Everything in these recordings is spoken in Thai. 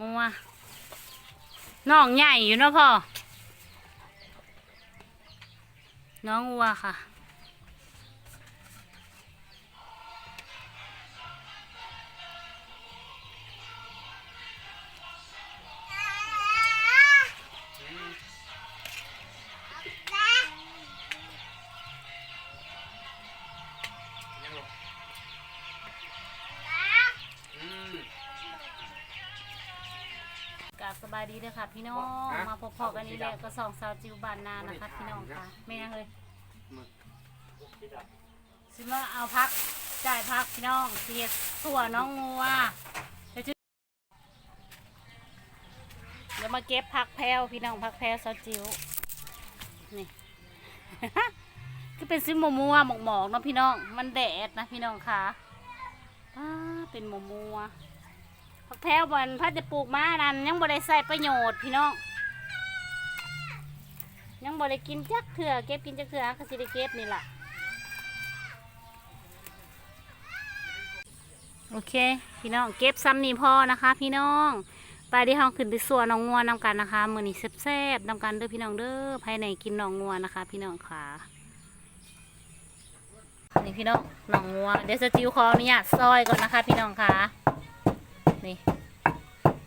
งัวน้องใหญ่อยู่เนาะพ่อ น้องงัวค่ะ กาสบายดีเด้อค่ะ พี่น้องฮะมาพบๆกันนี่แหละก็สองสาวจิวบานนานะคะ พี่น้องค่ะไม่ยังเลยมึกซิมาเอาพักจ่ายพักพี่น้องเสียส่วนน้องงัวเดี๋ยวจะเดี๋ยวมาเก็บพักแพรวพี่น้องพักแพรวสาวจิวนี่คือเป็นซิมมัวๆหมอกๆเนาะพี่น้อง มันแดดนะพี่น้องค่ะป้าเป็นมัวๆักแพรวบอนพัดจะปลูกมานั่นยังบ่ได้ใส่ประโยชน์พี่น้อง ยังบ่ได้กินจักเถื่อเก็บกินจักเถื่อก็สิได้เก็บนี่ล่ะ โอเค พี่น้องเก็บซ้ำนี่พอนะคะ พี่น้อง ไปที่ห้องขึ้นไปสัวน้องงัวนำกันนะคะมือนี้แซ่บๆนำกันเด้อพี่น้องเด้อภายในกินน้องงัวนะคะ พี่น้องค่ะนี่พี่น้องน้องงัวเดี๋ยวสจิวขออนุญาตซอยก่อนนะคะ พี่น้องค่ะ นี่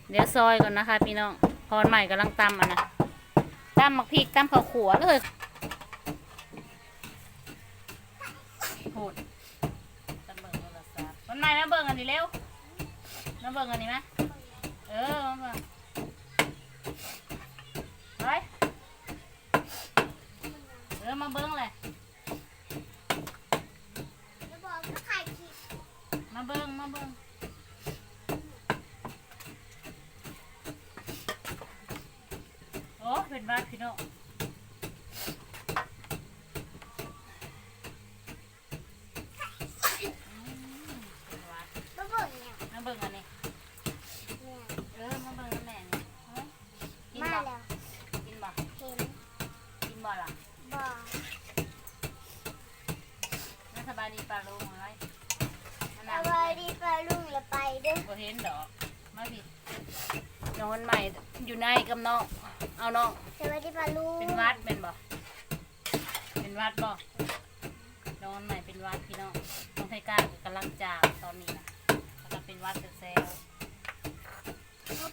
เดี๋ยวซอยก่อนนะคะพี่น้องพรใหม่กำลังตำอะนะตำหมักพริกตำข้าวขัวเลยโหดตำเบิ่งโทรศัพท์มันไหนมาเบิ่งอันนี้เร็วมาเบิ่งอันนี้ไหมเออมาเบิ่งไปเออมาเบิ่งเลยมาเบิ่งมาเบิ่ง โอ้เป็นบ้านพี่น้องเป็นหวัดมาเบิ่งอันนี้เออมาเบิ่งอันแม่นี่เฮ้ยกินบ่กินบ่กินบ่ล่ะไม่สบายดีป่ะลุงเอ้ยมานั่งบ่เห็นดอกมาผิดนอนใหม่อยู่ในกับน้อง เอาน้องเป็นวัดเป็นบ่ เป็นวัดบ่นอนใหม่เป็นวัดพี่น้องน้องไทก้าก็กำลังจากตอนนี้นะแล้วก็เป็นวัดเซลล์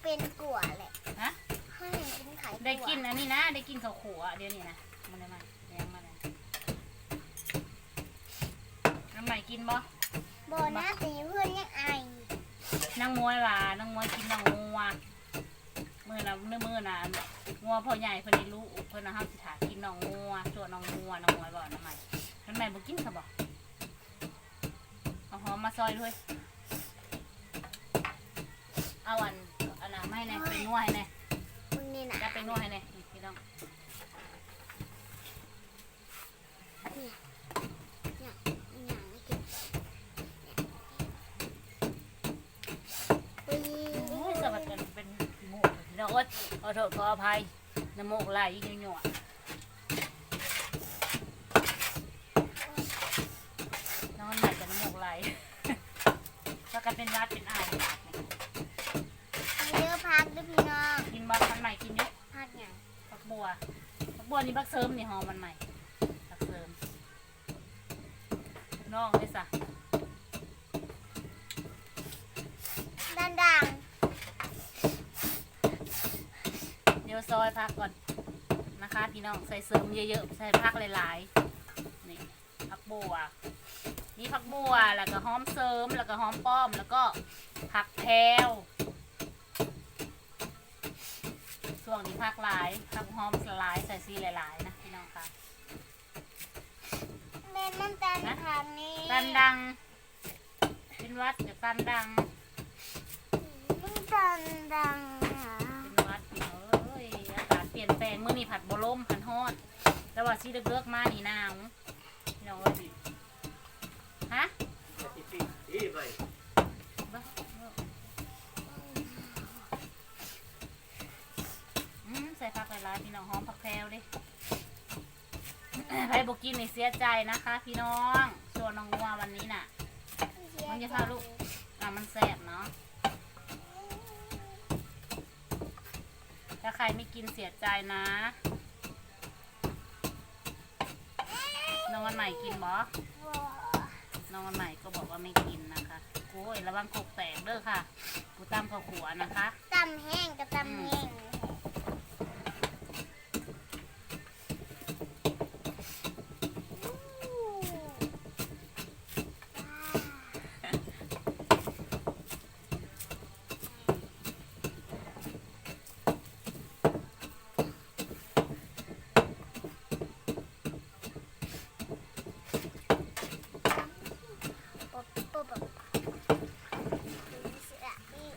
เป็นกัวแหละฮะให้กินไข่ได้กินอันนี้นะ ได้กินข้าวขัวเดี๋ยวนี้นะมันได้ไหมยังมาเลยน้ำใหม่กินบ่โบนัสตีเพื่อนยังไอนั่งมวยว่านั่งมวยกินนั่งงัวมือน่ะเนื้อมือน่ะ งัวพ่อใหญ่เพิ่นได้รู้เพิ่นน่ะห้ามสิถากินน้องงัวส่วนน้องงัวน้องมวยบ่น้ำใหม่น้ำใหม่บ่กินค่ะบ่เอาหอมมาซอยด้วยเอาอันอันน่ะไม่แน่เป็นงัวให้แน่มึงนี่นะจะเป็นงัวให้แน่นี่พี่น้องอย่าง น้องโอ๊ยขอโทษขออภัยน้ำมูกไหลยิ่งหยวดนอนใหม่กับน้ำมูกไหลแล้วก็เป็นวัดเป็นไอเยอะพักด้วยพี่น้องกินบักมันใหม่กินเยอะพักอย่างบักบัวบักบัวนี่บักเสริมนี่หอมมันใหม่บักเสริมน้องเลยสะดังดัง เดี๋ยวซอยพักก่อนนะคะพี่น้องใส่เสริมเยอะๆใส่พักหลายๆนี่ผักบัวนี่ผักบัวแล้วก็หอมเสริมแล้วก็หอมป้อมแล้วก็ผักแพรวส่วนนี้ผักหลายผักหอมหลายใส่ซีหลายๆนะพี่น้องค่ะเล่นน้ำตาลทางนี้ตันดังเป็นวัดกับตันดังน้ำตาลดังอะ เป็นวัดพี่น้องเอ้ยอากาศเปลี่ย มีผัดบลมผัดฮอดแต่ว่าซีเลือกๆมานี่หนาวพี่น้องเอ้ยฮะอืมใส่ผักหลายๆพี่น้องหอมผักแพรวดิใครบอกกินนี่เสียใจนะคะ พี่น้องส่วนน้องงัววันนี้น่ะ มันจะพาลูกอะมันแสบเนาะ ถ้าใครไม่กินเสียใจนะ น้องวันใหม่กินบอน้องวันใหม่ก็บอกว่าไม่กินนะคะโอ้ยระวังกกแตกเด้อค่ะ กูตามข้าวขัวนะคะ ตำแห้งกับตำแห้ง ปุ๊บปุ๊บปุ๊บเสืออีก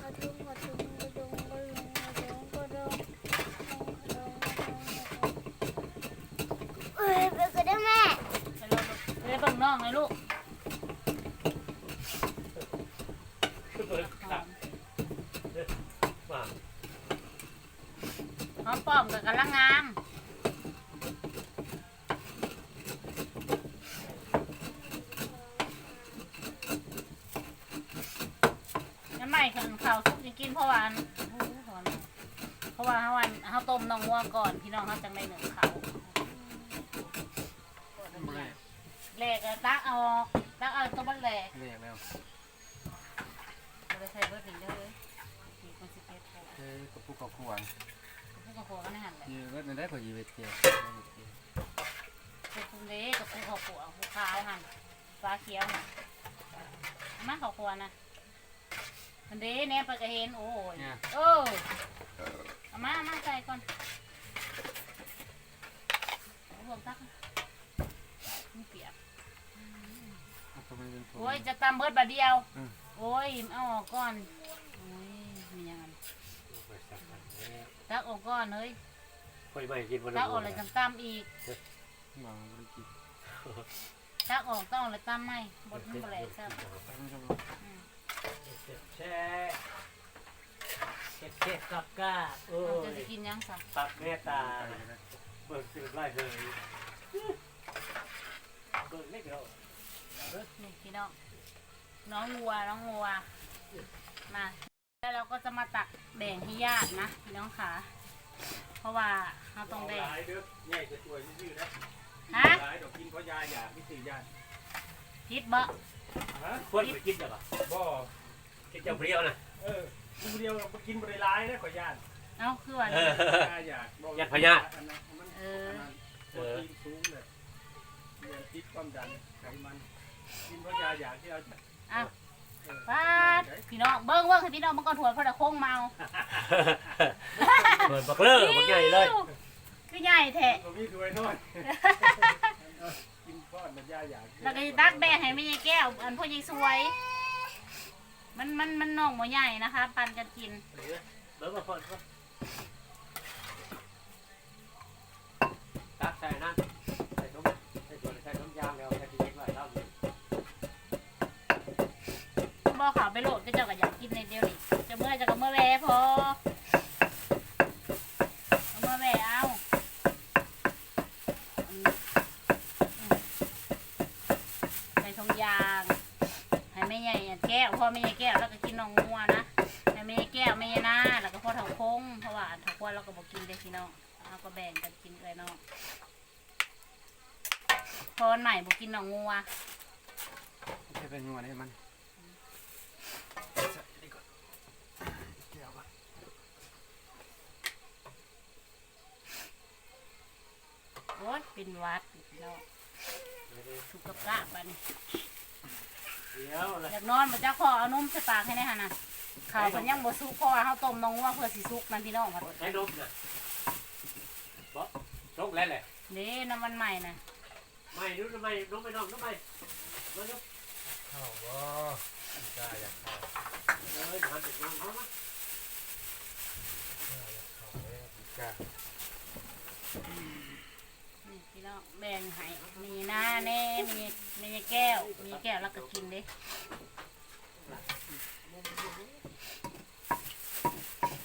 กระดุมกระดุมกระดุมกระดุมกระดุมกระดุมกระดุมเอ้ยไปก็ได้แม่ ไปรอดูไปเบิ่ง น้องเลยลูกหอมปอมกับกำลังงามน้ำใหม่ขันข้าวสุกจะกินเพราะว่าอันเพราะว่าเฮาวันเฮาต้มน้องวัวก่อนพี่น้องเฮาจังได้หนึ่งเขาว ไม่ แหลกอะตักเอาออกตักเอาตัวมันแหลกเรียกแล้วบ่ได้ใส่เบิดนี่เด้อเอ้ยอีกมันสิเก็บโผล่เฮ้ยกับผู้กับขวางพวกกระโผล่กันในหันแหละยืนได้ขอยืนเจียวพวกกุ้งเล็กกับพวกข้าวขัวพวกขาวหันฟ้าเขียวน่ะเอามาข้าวขัวนะมันเด้แนมไปก็เห็นโอ้ยเออเอามาเอามาใส่ก่อนเอารวมตักมัน โอ้ยจะตำเบิดบาทเดียว อืม โอ้ยเอาออกก่อนโอ้ยมียังไงตักออกก่อนเฮ้ยไฟไหม้กินวันตักออกเลยจังตำอีกมาไม่กินตักออกต้องเลยตำไหมบดมันแปลกซะแช่เก็บเก็บกับกาโอ้เราจะยกินยังซะปักแม่ตาเบิกสิบไร่เลยเบิกเล็กเดียว นี่พี่น้องน้องวัวน้องวัวมาแล้วเราก็จะมาตักแบ่งให้ญาตินะพี่น้องขาเพราะว่าเราต้องแบ่งหลายเด้อใหญ่จะสวยยืดนะฮะหลายดอกกินเพราะยาอยากไม่ตื่นยาพิษบ่ฮะควรไปกินจังอะบ่กินจังเปรี้ยวนะเออกูเดียวก็กินบริร้ายนะขอยานเอ้าคือว่าเออยาอยากยัดพญาอันนั้นมันเออโปรตีนสูงเลยเรียนติดความดันไขมัน กินเพราะยาอยากที่เราจะอ้าวเออฟาดพี่น้องเบิ้งเบิ้งให้พี่น้องมันก็ถวนเพราะแต่โค้งเมาเปิดบักเลอร์บักใหญ่เลยคือใหญ่แท้ผมมีด้วยน้อยกินก้อนมันยาอยากแล้วก็สิตักแบ่งให้ไม่ใช่แก้ว อันพ่อยิ่งสวย มันมันมันน้องบ่ใหญ่นะคะ ปันกันกินเบิกมาพอด ยางให้แม่ใหญ่อันแก้วพ่อแม่ใหญ่แก้วแล้วก็กินน้องงัวนะให้แม่ใหญ่แก้วแม่ใหญ่หน้าแล้วก็พ่อเถาคงเพราะว่าเถาควนเราก็บอกกินเลยพี่น้องเราก็แบ่งกันกินเลยน้องพอวันใหม่บอกกินน้องงัวจะเป็นยังไงมันโอ๊ยเป็นหวัดพี่น้อง สุกกะบัดนเดี๋ยวเลยอยากนอนมาจ้าขอเอานมใส่ปากให้ได้ฮะนะข่าวเพิ่นยังบ่สุกเพราะว่าเฮาต้มน้องว่าเพื่อสิสุกนั่นพี่น้องครับใช้นมเนี่ยบ๊อบนมแล้วแหละนี่น้ำมันใหม่น่ะไม่รู้ทำไมนมไม่นมทำไมมันนมเข้าบ่กล้าอยากเข้าเอ้ยมันเป็นนมเขามั้งกล้านี่ พี่น้องแบ่งให้มีหน้าแน่มีมีแก้ว มีแก้วแล้วก็กินเด้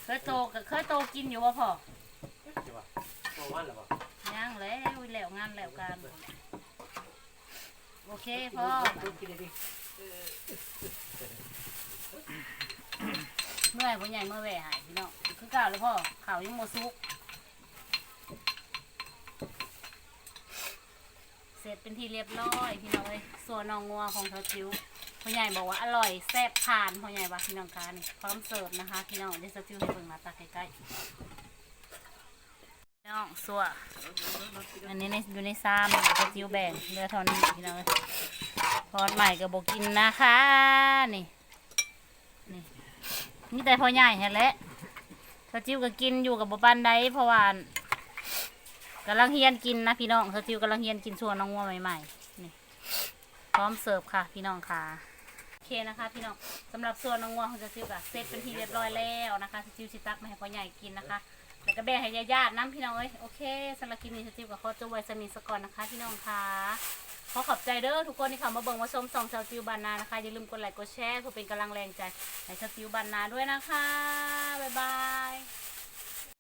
เคยโตก็เคยโตกินอยู่บ่พ่อใช่ป่ะโตวันหรือเปล่ายังแล้วแล้วงานแล้วกันโอเคพ่อดูกินดิมื่อยพ่อใหญ่เมื่อแหว่หายพี่น้องคือเก่าแล้วพ่อข่าวยังโมซุก เสร็จเป็นที่เรียบร้อยพี่น้องเอ้ยส่วนน้องงัวของเธอจิ๋วพ่อใหญ่บอกว่าอร่อยแซ่บผ่านพ่อใหญ่ว่าพี่น้องคะนี่พร้อมเสิร์ฟนะคะพี่น้องเดี๋ยวเธอจิ๋วให้เบิ่งมาตาใกล้ๆน้องสัวอันนี้ในอยู่ในซ้ำเธอจิ๋วแบ่งเรือเท่านี้พี่น้องเอ้ยทอดใหม่ก็บอกกินนะคะนี่นี่นี่แต่พ่อใหญ่เห็นแหละเธอจิ๋วก็กินอยู่กับบ่ปันไดเพราะว่า กำลังเฮียนกินนะพี่น้องเธอจิวกำลังเฮียนกินส่วนน้องงัวใหม่ๆนี่พร้อมเสิร์ฟค่ะ พี่น้องค่ะโอเคนะคะพี่น้องสำหรับส่วนน้องงัวของเธอจิวกับเซตเป็นที่เรียบร้อยแล้วนะคะเธอจิวสิตักมาให้พ่อใหญ่กินนะคะแล้วก็แบ่งให้ญาติๆน้ำพี่น้องเอ้ยโอเคสำหรับคลิปนี้เธอจิวกับข้อตัวไว้สนิทสก่อนนะคะพี่น้องค่ะขอขอบใจเด้อทุกคนที่เข้ามาเบิ่งมาชมสองชาวจิวบานนานะคะ อย่าลืมกดไลค์กดแชร์เพื่อเป็นกำลังแรงใจให้ชาวจิวบานนาด้วยนะคะ บ๊ายบาย